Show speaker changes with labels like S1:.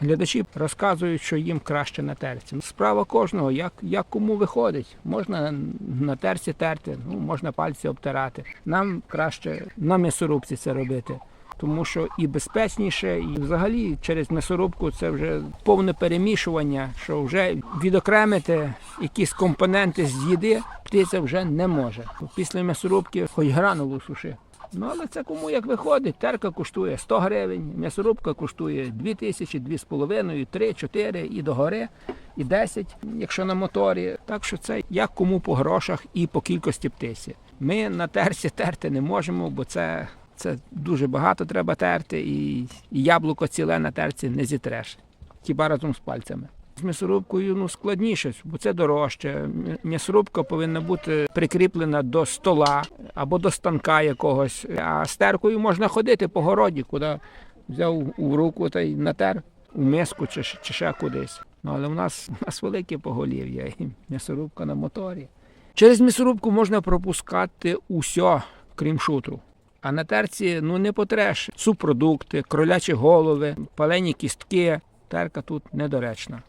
S1: Глядачі розказують, що їм краще на терці. Справа кожного, як, як кому виходить. Можна на терці терти, ну, можна пальці обтирати. Нам краще на м'ясорубці це робити. Тому що і безпечніше, і взагалі через м'ясорубку це вже повне перемішування, що вже відокремити якісь компоненти з їди птиця вже не може. Після м'ясорубки хоч гранулу суши. Ну але це кому як виходить. Терка коштує 100 гривень, м'ясорубка коштує 2 тисячі, 2,5, 3, 4 і до гори, і 10, якщо на моторі. Так що це як кому по грошах і по кількості птиці. Ми на терці терти не можемо, бо це, це дуже багато треба терти, і, і яблуко ціле на терці не зітреш. Хіба разом з пальцями. З м'ясорубкою ну, складніше, бо це дорожче. М'ясорубка повинна бути прикріплена до стола або до станка якогось. А стеркою можна ходити по городі, куди взяв у руку та й натер у миску чи, чи ще кудись. Ну, але в нас, у нас велике поголів'я і м'ясорубка на моторі. Через м'ясорубку можна пропускати усе, крім шутру. А на терці ну не потреш субпродукти, кролячі голови, палені кістки. Терка тут недоречна.